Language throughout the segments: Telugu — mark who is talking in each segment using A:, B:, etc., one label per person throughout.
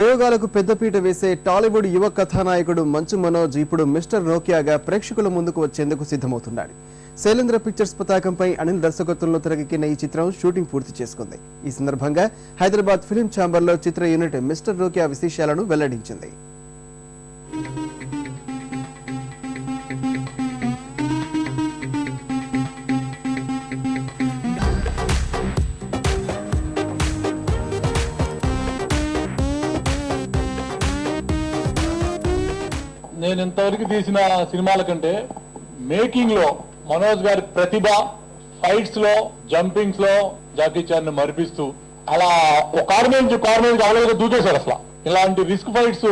A: ప్రయోగాలకు పెద్దపీట వేసే టాలీవుడ్ యువ కథానాయకుడు మంచు మనోజ్ ఇప్పుడు మిస్టర్ నోకియాగా ప్రేక్షకుల ముందుకు వచ్చేందుకు సిద్ధమవుతున్నాడు. శైలేంద్ర పిక్చర్స్ పతాకంపై అనిల్ దర్శకత్వంలో తెరకెక్కిన ఈ చిత్రం షూటింగ్ పూర్తి చేసుకుంది. ఈ సందర్భంగా హైదరాబాద్ ఫిలిం ఛాంబర్లో చిత్ర యూనిట్ మిస్టర్ నోకియా విశేషాలను వెల్లడించింది.
B: నేను ఇంతవరకు తీసిన సినిమాల కంటే మేకింగ్లో మనోజ్ గారి ప్రతిభ ఫైట్స్లో జంపింగ్స్లో జాకీ చాన్ని మరిపిస్తూ అలా ఒక కారు మీద నుంచి కారు మీద అవలేదు దూకేశారు అసలు. ఇలాంటి రిస్క్ ఫైట్స్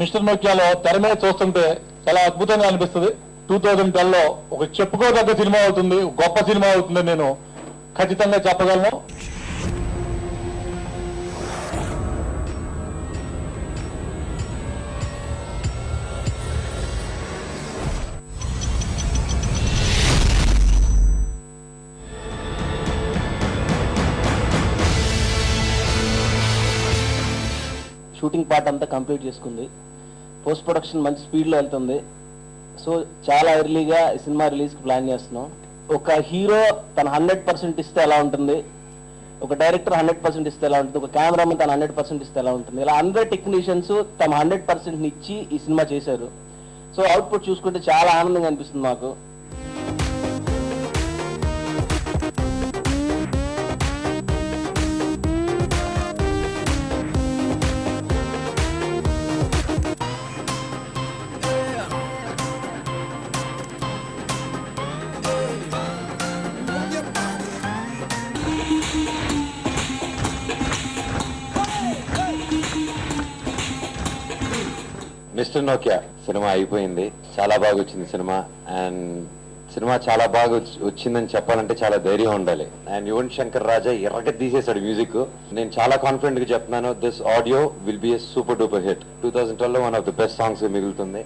B: మిస్టర్ నోక్యాలో తెర మీద చూస్తుంటే చాలా అద్భుతంగా అనిపిస్తుంది. టూ థౌజండ్ టెన్లో ఒక చెప్పుకోదగ్గ సినిమా అవుతుంది గొప్ప సినిమా అవుతుందని నేను ఖచ్చితంగా చెప్పగలను.
C: షూటింగ్ పార్ట్ అంతా కంప్లీట్ చేసుకుంది. పోస్ట్ ప్రొడక్షన్ మంచి స్పీడ్లో వెళ్తుంది. సో చాలా ఎర్లీగా సినిమా రిలీజ్కి ప్లాన్ చేస్తున్నాం. ఒక హీరో తన హండ్రెడ్ పర్సెంట్ ఇస్తే ఎలా ఉంటుంది? ఒక డైరెక్టర్ హండ్రెడ్ పర్సెంట్ ఇస్తే ఎలా ఉంటుంది? ఒక కెమెరామెన్ తన హండ్రెడ్ పర్సెంట్ ఇస్తే ఎలా ఉంటుంది? ఇలా అందరు టెక్నీషియన్స్ తమ హండ్రెడ్ పర్సెంట్ ఇచ్చి ఈ సినిమా చేశారు. సో అవుట్పుట్ చూసుకుంటే చాలా ఆనందంగా అనిపిస్తుంది మాకు.
D: మిస్టర్ నోకియా సినిమా అయిపోయింది. చాలా బాగా వచ్చింది సినిమా. అండ్ సినిమా చాలా బాగా వచ్చిందని చెప్పాలంటే చాలా ధైర్యం ఉండాలి. అండ్ యువన్ శంకర్ రాజా ఎర్రగా తీసేశాడు మ్యూజిక్. నేను చాలా కాన్ఫిడెంట్గా చెప్తున్నాను this audio will be a super duper hit two thousand twelve one of the best songs మిగులుతుంది.